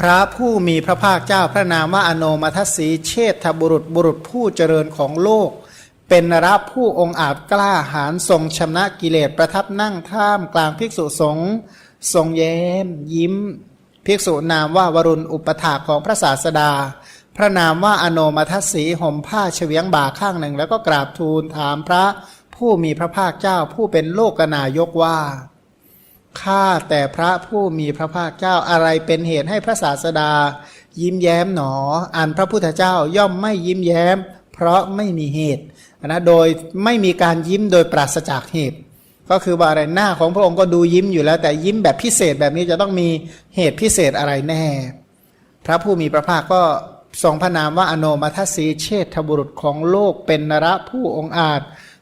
พระผู้มีพระภาคเจ้าพระนามว่าอโนมัทสีเชษฐบุรุษบุรุษผู้เจริญของโลก เป็นนรผู้องค์อาจกล้าหาญทรงชำนะกิเลสประทับนั่งท่ามกลางภิกษุสงฆ์ทรงแย้ม ยิ้ม ภิกษุนามว่าวรุณอุปถาของพระศาสดา พระนามว่าอโนมัทสีห่มผ้าเฉวียงบ่าข้างหนึ่ง แล้วก็กราบทูลถามพระผู้มีพระภาคเจ้าผู้เป็นโลกนายกว่า ข้าแต่พระผู้มีพระภาคเจ้าอะไรเป็นเหตุให้พระศาสดา ยิ้มแย้มหนอ อันพระพุทธเจ้าย่อมไม่ยิ้มแย้ม เพราะไม่มีเหตุนะโดยไม่มีการยิ้มโดยปราศจากเหตุ ก็คือว่าอะไรหน้าของพระองค์ก็ดูยิ้มอยู่แล้ว แต่ยิ้มแบบพิเศษแบบนี้จะต้องมีเหตุพิเศษอะไรแน่ พระผู้มีพระภาคก็ทรงพระนามว่าอโนมัทสีเชษฐบุรุษของโลกเป็นนระผู้องค์อาจ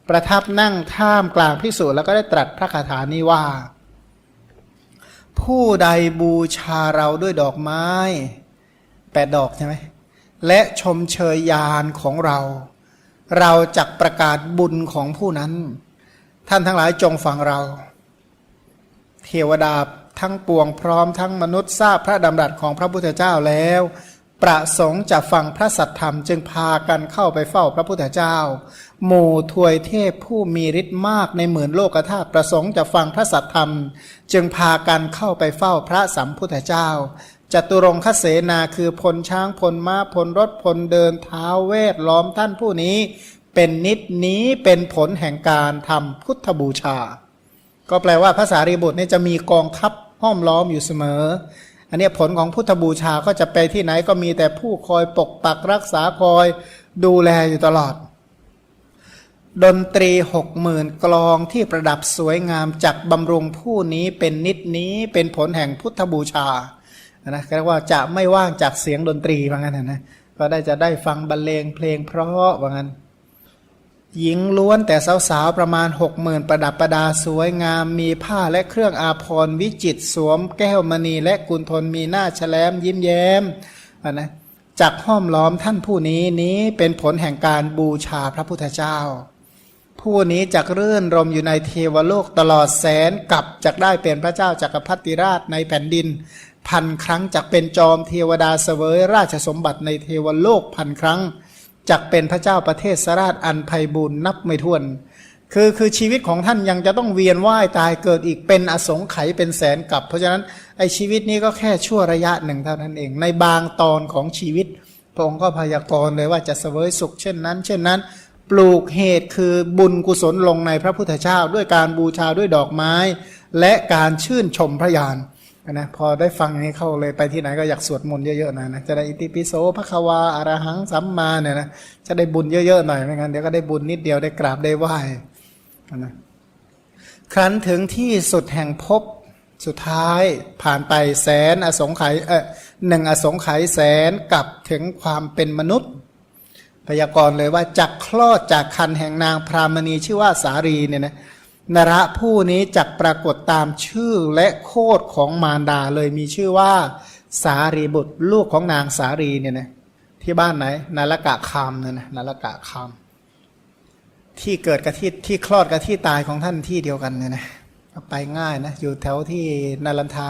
ประทับนั่งท่ามกลางพิสูจแล้วก็ได้ตรัสพระคาถานี้ว่า ผู้ใดบูชาเราด้วยดอกไม้แปดดอกใช่ไหมและชมเชยยานของเรา เราจักประกาศบุญของผู้นั้น ท่านทั้งหลายจงฟังเรา เทวดาทั้งปวงพร้อมทั้งมนุษย์ทราบพระดำรัสของพระพุทธเจ้าแล้ว ประสงค์จะฟังพระสัทธรรมจึงพากันเข้าไปเฝ้าพระพุทธเจ้า หมู่ทวยเทพผู้มีฤทธิ์มากในหมื่นโลกธาตุประสงค์จะฟังพระสัทธรรม จึงพากันเข้าไปเฝ้าพระสัมพุทธเจ้าจตุรงคเสนาคือพลช้างพลม้าพลรถพลเดินเท้าเวทล้อมท่านผู้นี้ เป็นนิดนี้เป็นผลแห่งการทำพุทธบูชา ก็แปลว่าภาษารีบุตรนี่จะมีกองทัพห้อมล้อมอยู่เสมอ อันนี้ผลของพุทธบูชาก็จะไปที่ไหนก็มีแต่ผู้คอยปกปักรักษาคอยดูแลอยู่ตลอด ดนตรีหกหมื่นกลองที่ประดับสวยงามจักบำรุงผู้นี้เป็นนิดนี้เป็นผลแห่งพุทธบูชานะเรียกว่าจะไม่ว่างจากเสียงดนตรีว่างั้นนะก็ได้จะได้ฟังบรรเลงเพลงเพราะว่างั้น หญิงล้วนแต่สาวๆประมาณหกหมื่นประดับประดาสวยงาม มีผ้าและเครื่องอาภรณ์วิจิตสวม แก้วมณีและกุลทนมีหน้าแฉลมยิ้มแย้มะนะจักห้อมล้อมท่านผู้นี้นี้เป็นผลแห่งการบูชาพระพุทธเจ้า ผู้นี้จักรื่นรมอยู่ในเทวโลกตลอดแสนกับจักได้เป็นพระเจ้าจักรพรรดิราชในแผ่นดิน พันครั้งจักเป็นจอมเทวดาเสวยราชสมบัติในเทวโลกพันครั้ง จักเป็นพระเจ้าประเทศสราชอันไพบูรณ์นับไม่ถ้วน คือคือชีวิตของท่านยังจะต้องเวียนว่ายตายเกิดอีกเป็นอสงไขยเป็นแสนกับ เพราะฉะนั้นไอชีวิตนี้ก็แค่ชั่วระยะหนึ่งเท่านั้นเอง ในบางตอนของชีวิตพระองค์ก็พยากรณ์เลยว่าจะเสวยสุขเช่นนั้น เช่นนั้น ปลูกเหตุคือบุญกุศลลงในพระพุทธเจ้า ด้วยการบูชาด้วยดอกไม้ และการชื่นชมพระยาน นะพอได้ฟังอย่างนี้เข้าเลยไปที่ไหนก็อยากสวดมนต์เยอะๆหน่อยนะจะได้อิติปิโสพระควาอารหังสัมมาเนี่ยนะจะได้บุญเยอะๆหน่อยไม่งั้นเดี๋ยวก็ได้บุญนิดเดียวได้กราบได้ไหว้นะครั้นถึงที่สุดแห่งภพสุดท้ายผ่านไปแสนอสงไขยเออหนึ่งอสงไขยแสนกลับถึงความเป็นมนุษย์ พยากรณ์เลยว่าจักคลอดจากคันแห่งนางพรามณีชื่อว่าสารีเนี่ยนะ นระผู้นี้จักปรากฏตามชื่อและโคดของมารดาเลยมีชื่อว่า สารีบุตรลูกของนางสารีเนี่ยนะที่บ้านไหนนาลกะคามเนี่ยนะนาลกะคามที่เกิดกับที่ที่คลอดกับที่ตายของท่านที่เดียวกันเนี่ยนะไปง่ายนะอยู่แถวที่นาลันทา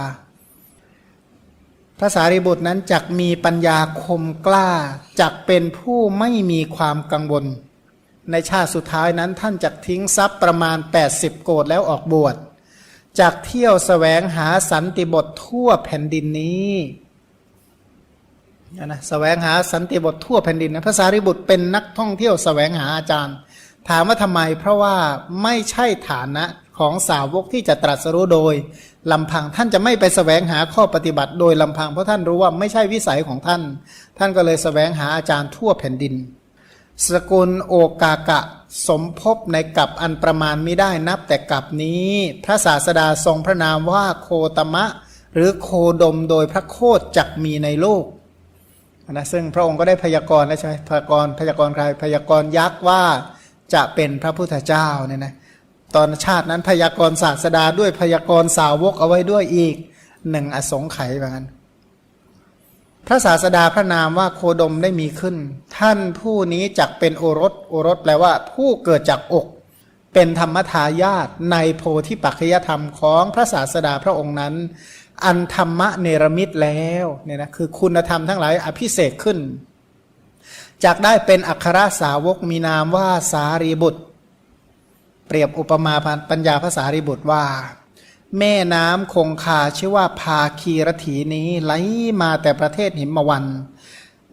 พระสารีบุตรนั้นจักมีปัญญาคมกล้าจักเป็นผู้ไม่มีความกังวล ในชาติสุดท้ายนั้นท่านจักทิ้งทรัพย์ประมาณ 80 โกดแล้วออกบวชจากเที่ยวสแสวงหาสันติบททั่วแผ่นดินนี้นะแสวงหาสันติบททั่วแผ่นดินนะพระสารีบุตรเป็นนักท่องเที่ยวแสวงหาอาจารย์ ถามว่าทำไมเพราะว่าไม่ใช่ฐานะของสาวกที่จะตรัสรู้โดยลำพังท่านจะไม่ไปสแสวงหาข้อปฏิบัติโดยลำพังเพราะท่านรู้ว่าไม่ใช่วิสัยของท่าน ท่านก็เลยสแสวงหาอาจารย์ทั่วแผ่นดิน สกุลโอกากะ สมภพในกับอันประมาณไม่ได้นับแต่กับนี้ พระศาสดาทรงพระนามว่าโคตมะ หรือโคดมโดยพระโคดจักมีในโลกนะซึ่งพระองค์ก็ได้พยากรณ์แล้วใช่ไหมพยากรณ์พยากรณ์ใครพยากรณ์ยักษ์ว่าจะเป็นพระพุทธเจ้าเนี่ยนะตอนชาตินั้นพยากรณ์ศาสดาด้วยพยากรณ์สาวกเอาไว้ด้วยอีกหนึ่งอสงไขยแบบนั้น พระศาสดาพระนามว่าโคดมได้มีขึ้น ท่านผู้นี้จักเป็นโอรสโอรสแปลว่า ผู้เกิดจากอก เป็นธรรมทายาทในโพธิปัจจยธรรมของพระศาสดาพระองค์นั้น อันธรรมะเนรมิตแล้วเนี่ยนะคือคุณธรรมทั้งหลายอภิเศษขึ้นจากได้เป็นอัครสาวกมีนามว่าสารีบุตร เปรียบอุปมาปัญญาภาษารีบุตรว่า แม่น้ำคงคาชื่อว่าพาคีรถีนี้ไหลมาแต่ประเทศหิมวัน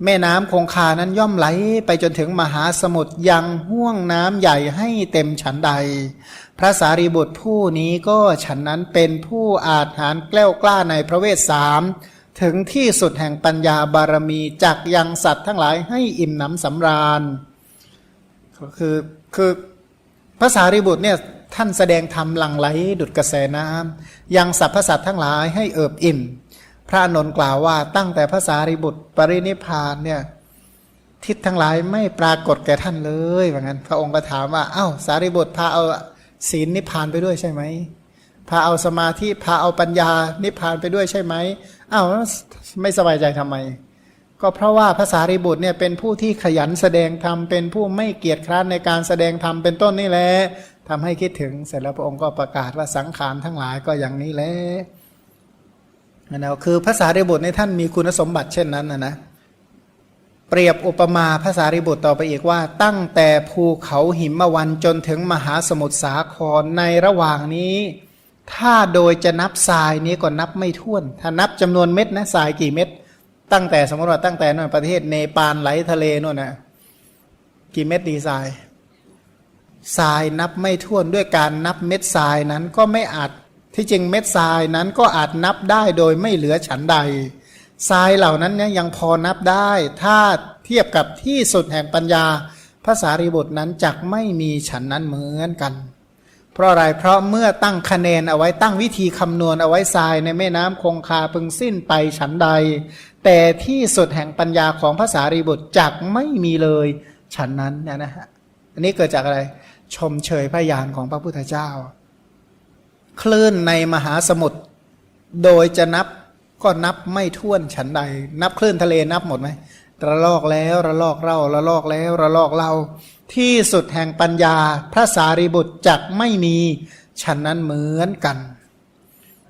แม่น้ำคงคานั้นย่อมไหลไปจนถึงมหาสมุทรยังห่วงน้ำใหญ่ให้เต็มฉันใด พระสารีบุตรผู้นี้ก็ฉันนั้นเป็นผู้อาจหารแกล้วกล้าในพระเวทสามถึงที่สุดแห่งปัญญาบารมีจักยังสัตว์ทั้งหลายให้อิ่มหนำสำราญก็คือคือภาษาริบุตรเนี่ย ท่านแสดงธรรมหลังไหลดุดกระแสน้ำยังสรรพสัตว์ทั้งหลายให้เอิบอิ่ม พระนนท์กล่าวว่าตั้งแต่ภาษาริบุตรปรินิพานเนี่ยทิศทั้งหลายไม่ปรากฏแก่ท่านเลยว่างั้น พระองค์ก็ถามว่าเอ้าสารีบุตรพาเอาศีลนิพพานไปด้วยใช่ไหมพาเอาสมาธิพาเอาปัญญานิพพานไปด้วยใช่ไหมอ้าวไม่สบายใจทำไม ก็เพราะว่าภาษาริบุตรเนี่ยเป็นผู้ที่ขยันแสดงธรรมเป็นผู้ไม่เกียจคร้านในการแสดงธรรมเป็นต้นนี่แหละ ทำให้คิดถึงเสร็จแล้วพระองค์ก็ประกาศว่าสังขารทั้งหลายก็อย่างนี้แหละนะคือภาษาริบุตรในท่านมีคุณสมบัติเช่นนั้นนะนะเปรียบอุปมาภาษาริบุตรต่อไปอีกว่า ตั้งแต่ภูเขาหิมวันจนถึงมหาสมุทรสาครในระหว่างนี้ ถ้าโดยจะนับทรายนี้ก็นับไม่ถ้วน ถ้านับจำนวนเม็ดนะทรายกี่เม็ดตั้งแต่สมมติว่าตั้งแต่นู่นประเทศเนปาลไหลทะเลนู่นนะกี่เม็ดดีทราย ทรายนับไม่ถ้วนด้วยการนับเม็ดทรายนั้นก็ไม่อาจที่จริงเม็ดทรายนั้นก็อาจนับได้โดยไม่เหลือฉันใดทรายเหล่านั้นเนี่ยยังพอนับได้ ถ้าเทียบกับที่สุดแห่งปัญญาภาษารีบุตรนั้นจักไม่มีฉันนั้นเหมือนกัน เพราะอะไรเพราะเมื่อตั้งคะแนนเอาไว้ตั้งวิธีคำนวณเอาไว้ทรายในแม่น้ำคงคาพึงสิ้นไปฉันใด แต่ที่สุดแห่งปัญญาของภาษารีบุตรจักไม่มีเลยฉันนั้นเนี่ยนะฮะ อันนี้เกิดจากอะไร ชมเชยพระญาณของพระพุทธเจ้า คลื่นในมหาสมุทรโดยจะนับก็นับไม่ถ้วนฉันใด นับคลื่นทะเลนับหมดไหมระลอกแล้วระลอกเล่าระลอกแล้วระลอกเล่าที่สุดแห่งปัญญา พระสารีบุตรจักไม่มีฉันนั้นเหมือนกัน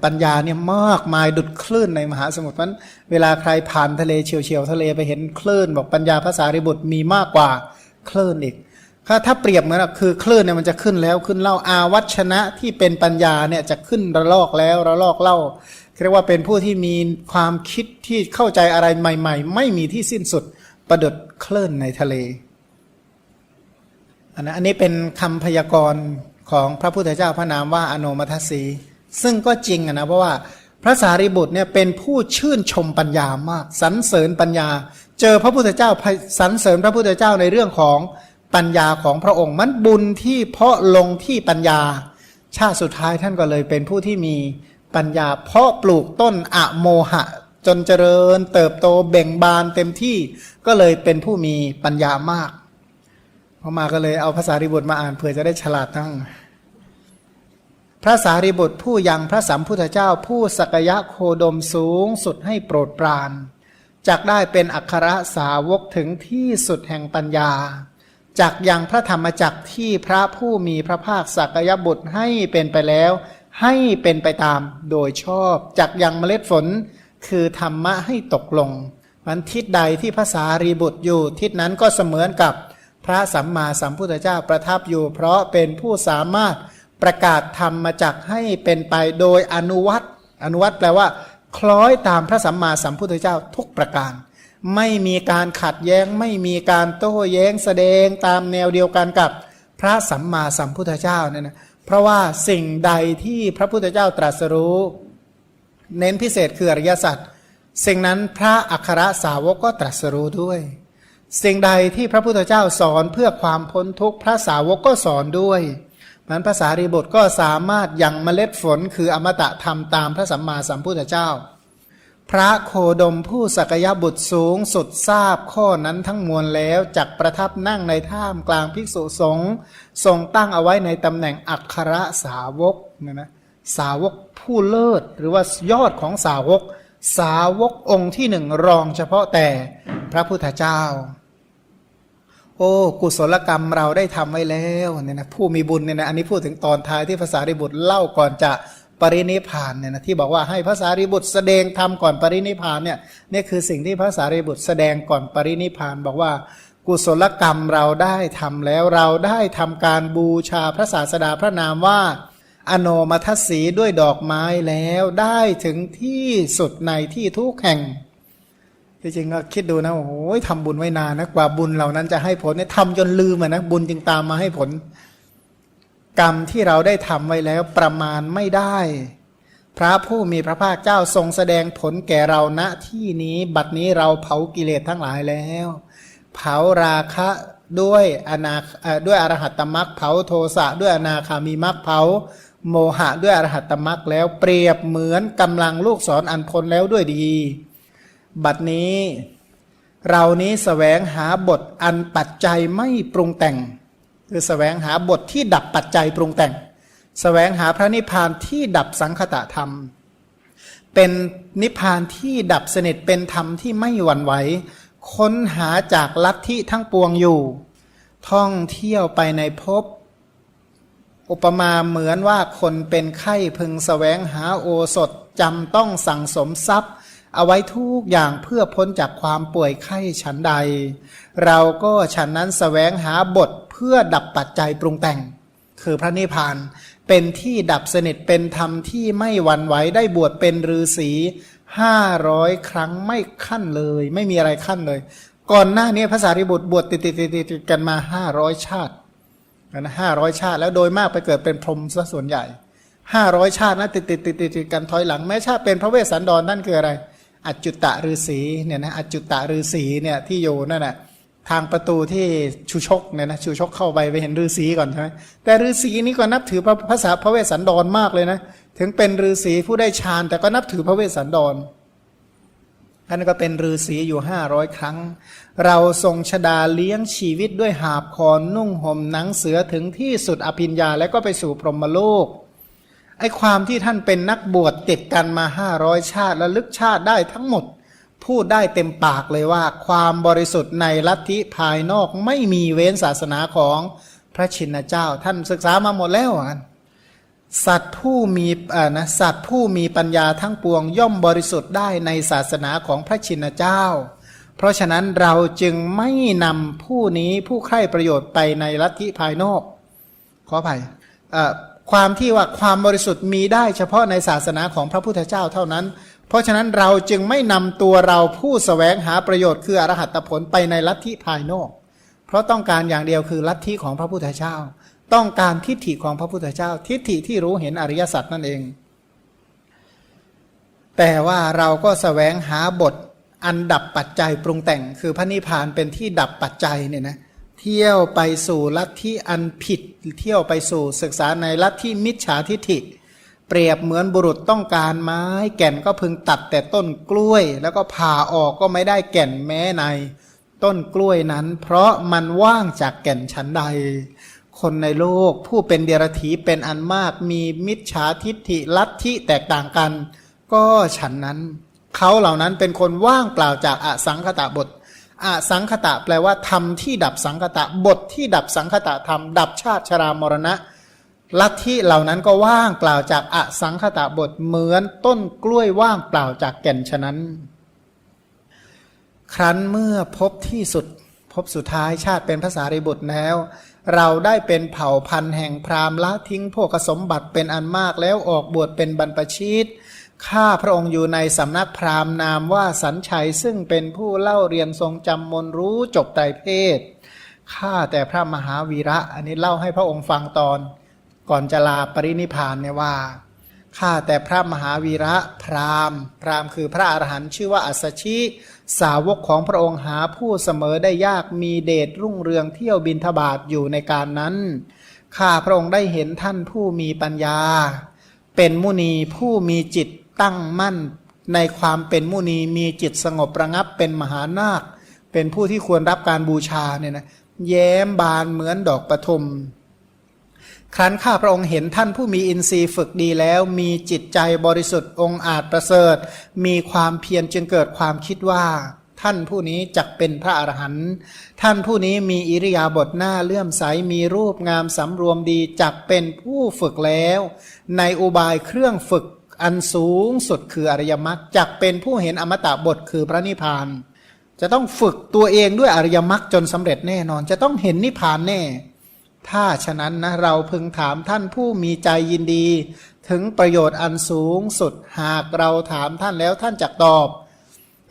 ปัญญาเนี่ยมากมายดุดคลื่นในมหาสมุทรนั้นเวลาใครผ่านทะเลเฉียวเฉียวทะเลไปเห็นคลื่น บอกปัญญาภาษาริบุตรมีมากกว่าคลื่นอีก ถ้าถ้าเปรียบเหมือนคือคลื่นเนี่ยมันจะขึ้นแล้วขึ้นเล่าอาวัชนะที่เป็นปัญญาเนี่ยจะขึ้นระลอกแล้วระลอกเล่าเรียกว่าเป็นผู้ที่มีความคิดที่เข้าใจอะไรใหม่ ๆ ไม่มีที่สิ้นสุดประดุดคลื่นในทะเลอันนะอันนี้เป็นคำพยากรณ์ของพระพุทธเจ้าพระนามว่าอโนมัทสีซึ่งก็จริงนะเพราะว่าพระสารีบุตรเนี่ยเป็นผู้ชื่นชมปัญญามากสรรเสริญปัญญา เจอพระพุทธเจ้าสรรเสริญพระพุทธเจ้าในเรื่องของ ปัญญาของพระองค์มันบุญที่เพาะลงที่ปัญญา ชาติสุดท้ายท่านก็เลยเป็นผู้ที่มีปัญญา เพาะปลูกต้นอะโมหะ จนเจริญ เติบโตเบ่งบานเต็มที่ก็เลยเป็นผู้มีปัญญามากพอมาก็เลยเอาภาษาริบุตรมาอ่านเพื่อจะได้ฉลาดทั้งพระสารีบุตรผู้ยังพระสัมพุทธเจ้าผู้สักยะโคดมสูงสุดให้โปรดปรานจักได้เป็นอัครสาวกถึงที่สุดแห่งปัญญา จักยังพระธรรมจักที่พระผู้มีพระภาคสักยบุตรให้เป็นไปแล้ว ให้เป็นไปตามโดยชอบ จักยังเมล็ดฝน คือธรรมะให้ตกลงมันทิศใดที่ภาษารีบุตรอยู่ ทิศนั้นก็เสมือนกับพระสัมมาสัมพุทธเจ้าประทับอยู่ เพราะเป็นผู้สามารถประกาศธรรมมาจากให้เป็นไปโดยอนุวัตอนุวัตแปลว่า คล้อยตามพระสัมมาสัมพุทธเจ้าทุกประการ ไม่มีการขัดแย้ง ไม่มีการโต้แย้งแสดงตามแนวเดียวกันกับพระสัมมาสัมพุทธเจ้าเนี่ยนะเพราะว่าสิ่งใดที่พระพุทธเจ้าตรัสรู้ เน้นพิเศษคืออริยสัจสิ่งนั้นพระอัครสาวกก็ตรัสรู้ด้วย สิ่งใดที่พระพุทธเจ้าสอนเพื่อความพ้นทุกข์พระสาวกก็สอนด้วยมันภาษารีบทก็สามารถยังเมล็ดฝนคืออมตะธรรมตามพระสัมมาสัมพุทธเจ้า พระโคดมผู้สักยบุตรสูงสุดทราบข้อนั้นทั้งมวลแล้วจักประทับนั่งในท่ามกลางภิกษุสงฆ์ทรงตั้งเอาไว้ในตำแหน่งอัครสาวกนะนะสาวกผู้เลิศหรือว่ายอดของสาวก สาวกองค์ที่หนึ่งรองเฉพาะแต่พระพุทธเจ้า โอ้ กุศลกรรมเราได้ทำไว้แล้วเนี่ยนะผู้มีบุญเนี่ยนะอันนี้พูดถึงตอนท้ายที่ภาษาริบุตรเล่าก่อนจะ ปรินิพานเนี่ยนะที่บอกว่าให้พระสารีบุตรแสดงธรรมก่อนปรินิพานเนี่ยนี่คือสิ่งที่พระสารีบุตรแสดงก่อนปรินิพานบอกว่ากุศลกรรมเราได้ทำแล้วเราได้ทำการบูชาพระศาสดาพระนามว่า อโนมัทสีด้วยดอกไม้แล้วได้ถึงที่สุดในที่ทุกแห่งจริงๆก็คิดดูนะโอ้โหทำบุญไว้นานนะกว่าบุญเหล่านั้นจะให้ผลเนี่ยทำจนลืมอะนะบุญจึงตามมาให้ผล กรรมที่เราได้ทำไว้แล้วประมาณไม่ได้ พระผู้มีพระภาคเจ้าทรงแสดงผลแก่เราณที่นี้ บัดนี้เราเผากิเลสทั้งหลายแล้ว เผาราคะด้วยอนาด้วยอรหัตตมรักเผาโทสะด้วยอนาคามีมรรคเผา โมหะด้วยอรหัตตมรักแล้วเปรียบเหมือนกำลังลูกศรออันพ้นแล้วด้วยดี บัดนี้ เรานี้สแสวงหาบทอันปัจจัยไม่ปรุงแต่ง คือสแสวงหาบทที่ดับปัจจัยปรุงแต่งสแสวงหาพระนิพพานที่ดับสังคตะธรรม เป็นนิพพานที่ดับสนิทเป็นธรรมที่ไม่หวั่นไหว ค้นหาจากลัทธิทั้งปวงอยู่ ท่องเที่ยวไปในภพอุปมาเหมือนว่าคนเป็นไข้พึงสแสวงหาโอสถจำต้องสั่งสมทรัพย์ เอาไว้ทุกอย่างเพื่อพ้นจากความป่วยไข้ฉันใด เราก็ฉันนั้นสแสวงหาบทเพื่อดับปัจจัยปรุงแต่ง คือพระนิพพานเป็นที่ดับสนิทเป็นธรรมที่ไม่หวั่นไหวได้บวชเป็นฤาษีห้าร้อยครั้งไม่ขั้นเลย ไม่มีอะไรขั้นเลย ก่อนหน้านี้พระสารีบุตรบวชติดติดติดติดกันมาห้าร้อยชาตินะห้าร้อยชาติ แล้วโดยมากไปเกิดเป็นพรหมซะส่วนใหญ่ห้าร้อยชาตินะติดติดติดติดกันถอยหลังแม้ชาติเป็นพระเวสสันดรนั่นคืออะไร อัจจุตะฤาษีเนี่ยนะอัจจุตะฤาษีเนี่ยที่อยู่นั่นแหะทางประตูที่ชูชกเนี่ยนะชูชกเข้าไปไปเห็นฤาษีก่อนใช่ไหมแต่ฤาษีนี้ก็นับถือพระภาษาพระเวสสันดรมากเลยนะถึงเป็นฤาษีผู้ได้ฌานแต่ก็นับถือพระเวสสันดรท่านก็เป็นฤาษีอยู่ห้าร้อยครั้ง เราทรงชดาเลี้ยงชีวิตด้วยหาบคอนนุ่งห่มหนังเสือถึงที่สุดอภิญญา และก็ไปสู่พรหมโลก ไอ้ความที่ท่านเป็นนักบวชติดกันมาห้าร้อยชาติและลึกชาติได้ทั้งหมด พูดได้เต็มปากเลยว่า ความบริสุทธิ์ในลัทธิภายนอกไม่มีเว้นศาสนาของพระชินเจ้า ท่านศึกษามาหมดแล้วอะสัตว์ผู้มีอ่านะสัตว์ผู้มีปัญญาทั้งปวงย่อมบริสุทธิ์ได้ในศาสนาของพระชินเจ้า เพราะฉะนั้นเราจึงไม่นำผู้นี้ผู้ใคร่ประโยชน์ไปในลัทธิภายนอก ขออภัยอ่า ความที่ว่าความบริสุทธิ์มีได้เฉพาะในศาสนาของพระพุทธเจ้าเท่านั้น เพราะฉะนั้นเราจึงไม่นำตัวเราผู้สแสวงหาประโยชน์คืออรหัตผลไปในลัทธิภายนอก เพราะต้องการอย่างเดียวคือลัทธิของพระพุทธเจ้า ต้องการทิฏฐิของพระพุทธเจ้า ทิฏฐิที่รู้เห็นอริยสัจนั่นเอง แต่ว่าเราก็สแสวงหาบทอันดับปัจจัยปรุงแต่ง คือพระนิพพานเป็นที่ดับปัจจัยเนี่ยนะเเที่ยวไปสู่ลัทธิอันผิด เที่ยวไปสู่ศึกษาในลัทธิมิจฉาทิฐิ เปรียบเหมือนบุรุษต้องการไม้ แก่นก็พึงตัดแต่ต้นกล้วย แล้วก็ผ่าออกก็ไม่ได้แก่นแม้ใน ต้นกล้วยนั้น เพราะมันว่างจากแก่นชั้นใด คนในโลกผู้เป็นเดรัจฉีเป็นอันมากมีมิจฉาทิฐิลัทธิแตกต่างกัน ก็ฉันนั้น เขาเหล่านั้นเป็นคนว่างเปล่าจากอสังคตะบท อสังคตะแปลว่าธรรมที่ดับสังคตะ บทที่ดับสังคตะธรรม ดับชาติชรามรณะ ลัทธิเหล่านั้นก็ว่างเปล่าจากอสังคตะบทเหมือนต้นกล้วยว่างเปล่าจากแก่นฉะนั้น ครั้นเมื่อพบที่สุดพบสุดท้ายชาติเป็นภาษาริบุตรแล้ว เราได้เป็นเผ่าพันธุ์แห่งพราหมณ์ละทิ้งพวกสมบัติเป็นอันมากแล้วออกบวชเป็นบรรพชิต ข้าพระองค์อยู่ในสำนักพราหมณ์นามว่าสัญชัยซึ่งเป็นผู้เล่าเรียนทรงจำมนรู้จบไตรเพศข้าแต่พระมหาวีระ อันนี้เล่าให้พระองค์ฟังตอน ก่อนจะลาปรินิพานเนี่ยว่าข้าแต่พระมหาวีระพราหมณ์ พราหมณ์คือพระอรหันต์ชื่อว่าอัสสชิสาวกของพระองค์หาผู้เสมอได้ยากมีเดชรุ่งเรืองเที่ยวบินทบาทอยู่ในการนั้นข้าพระองค์ได้เห็นท่านผู้มีปัญญา เป็นมุนีผู้มีจิต ตั้งมั่นในความเป็นมุนีมีจิตสงบประงับเป็นมหานาค เป็นผู้ที่ควรรับการบูชาเนี่ยนะแย้มบานเหมือนดอกประทุมครั้นข้าพระองค์เห็นท่านผู้มีอินทรีย์ฝึกดีแล้ว มีจิตใจบริสุทธิ์องค์อาจประเสริฐ มีความเพียรจึงเกิดความคิดว่า ท่านผู้นี้จักเป็นพระอรหันต์ท่านผู้นี้มีอิริยาบถหน้าเลื่อมใสมีรูปงามสำรวมดีจักเป็นผู้ฝึกแล้ว ในอุบายเครื่องฝึก อันสูงสุดคืออริยมรรคจักเป็นผู้เห็นอมตะบทคือพระนิพพาน จะต้องฝึกตัวเองด้วยอริยมรรคจนสำเร็จแน่นอน จะต้องเห็นนิพพานแน่ ถ้าฉะนั้นนะเราพึงถามท่านผู้มีใจยินดี ถึงประโยชน์อันสูงสุดหากเราถามท่านแล้วท่านจะตอบ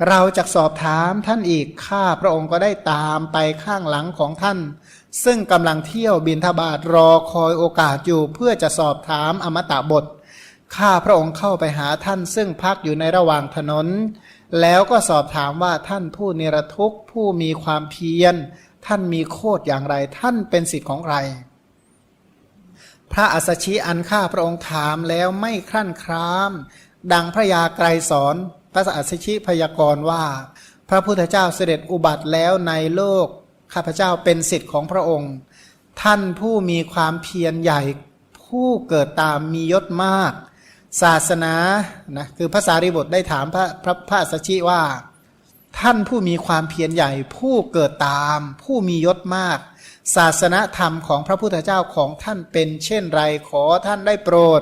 เราจะสอบถามท่านอีกข้าพระองค์ก็ได้ตามไปข้างหลังของท่าน ซึ่งกำลังเที่ยวบินทบาทรอคอยโอกาสอยู่เพื่อจะสอบถามอมตะบท ข้าพระองค์เข้าไปหาท่านซึ่งพักอยู่ในระหว่างถนน แล้วก็สอบถามว่าท่านผู้เนรทุกข์ผู้มีความเพียร ท่านมีโคดอย่างไร ท่านเป็นสิทธิ์ของใคร พระอัสสชิอันข้าพระองค์ถามแล้วไม่ครั่นคราม ดังพระยาไกรสอนพระอัสสชิพยากรณ์ว่า พระพุทธเจ้าเสด็จอุบัติแล้วในโลก ข้าพเจ้าเป็นสิทธิ์ของพระองค์ ท่านผู้มีความเพียรใหญ่ ผู้เกิดตามมียศมาก ศาสนานะคือภาษาริบทได้ถามพระพระพระอัสสชิว่า ท่านผู้มีความเพียรใหญ่ ผู้เกิดตาม ผู้มียศมาก ศาสนธรรมของพระพุทธเจ้าของท่านเป็นเช่นไรขอท่านได้โปรด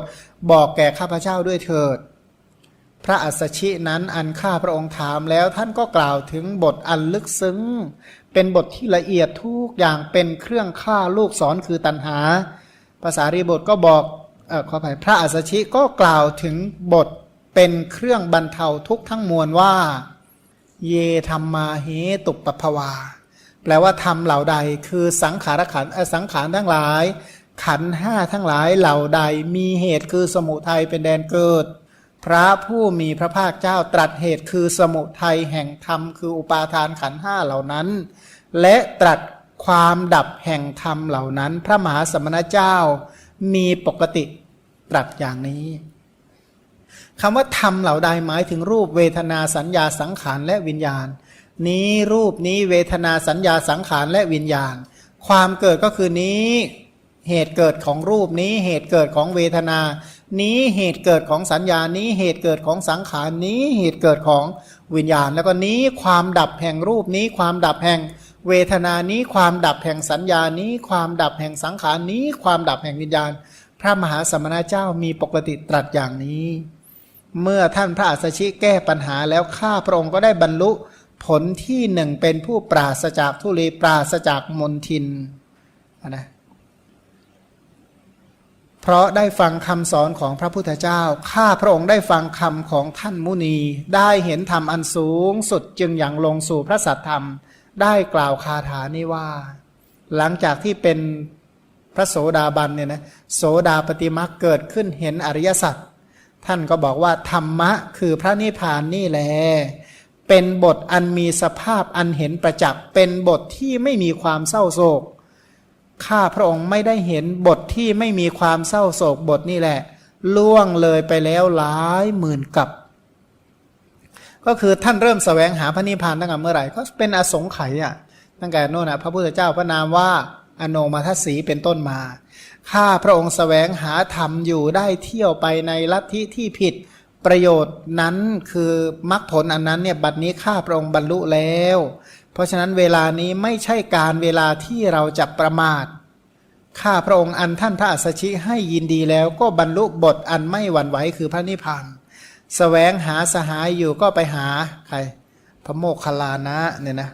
บอกแก่ข้าพเจ้าด้วยเถิด พระอัสสชินั้นอันข้าพระองค์ถามแล้วท่านก็กล่าวถึงบทอันลึกซึ้ง เป็นบทที่ละเอียดทุกอย่างเป็นเครื่องฆ่าลูกศรคือตัณหาภาษารีบทก็บอก เออขออภัยพระอัสชิก็กล่าวถึงบทเป็นเครื่องบรรเทาทุกทั้งมวลว่า เยธรรมาเหตุปปภวา แปลว่าธรรมเหล่าใด คือสังขารขันสังขารทั้งหลาย ขันห้าทั้งหลายเหล่าใดมีเหตุคือสมุทัยเป็นแดนเกิด พระผู้มีพระภาคเจ้าตรัสเหตุคือสมุทัยแห่งธรรมคืออุปาทานขันห้าเหล่านั้น และตรัสความดับแห่งธรรมเหล่านั้น พระมหาสมณเจ้ามีปกติ ตรัสอย่างนี้คำว่าธรรมเหล่าใดหมายถึงรูปเวทนาสัญญาสังขารและวิญญาณ นี้รูปนี้เวทนาสัญญาสังขารและวิญญาณ ความเกิดก็คือนี้เหตุเกิดของรูปนี้เหตุเกิดของเวทนา นี้เหตุเกิดของสัญญานี้เหตุเกิดของสังขารนี้เหตุเกิดของวิญญาณ แล้วก็นี้ความดับแห่งรูปนี้ความดับแห่งเวทนานี้ความดับแห่งสัญญานี้ ความดับแห่งสังขารนี้ ความดับแห่งวิญญาณ พระมหาสมณเจ้ามีปกติตรัสอย่างนี้ เมื่อท่านพระอัสชิแก้ปัญหาแล้วข้าพระองค์ก็ได้บรรลุผลที่หนึ่งเป็นผู้ปราศจากทุลีปราศจากมนทินนะเพราะได้ฟังคำสอนของพระพุทธเจ้า ข้าพระองค์ได้ฟังคำของท่านมุนี ได้เห็นธรรมอันสูงสุดจึงอย่างลงสู่พระสัทธรรม ได้กล่าวคาถานี้ว่า หลังจากที่เป็น ระโสดาบันเนี่ยนะโสดาปฏิมักเกิดขึ้นเห็นอริยสัจท่านก็บอกว่าธรรมะคือพระนิพพานนี่แหละเป็นบทอันมีสภาพอันเห็นประจักษ์เป็นบทที่ไม่มีความเศร้าโศกข้าพระองค์ไม่ได้เห็นบทที่ไม่มีความเศร้าโศกบทนี่แหละ ล่วงเลยไปแล้วหลายหมื่นกับ ก็คือท่านเริ่มสแสวงหาพระนิพพานตั้งแต่เมื่อไหร่ก็เป็นอสงไขยอะตั้งแต่โน่นนะพระพุทธเจ้าพระนามว่า อโนมาทสีเป็นต้นมา ข้าพระองค์สแสวงหาธรรมอยู่ได้เที่ยวไปในลัทธิที่ผิดประโยชน์นั้นคือมรรคผลอันนั้นเนี่ยบัดนี้ข้าพระองค์บรรลุแล้ว เพราะฉะนั้นเวลานี้ไม่ใช่การเวลาที่เราจะประมาทข้าพระองค์อันท่านพระอัสสชิให้ยินดีแล้วก็บรรลุบทอันไม่หวั่นไหวคือพระนิพพานสแสวงหาสหายอยู่ก็ไปหาใครพระโมคคัลลานะเนี่ยนะ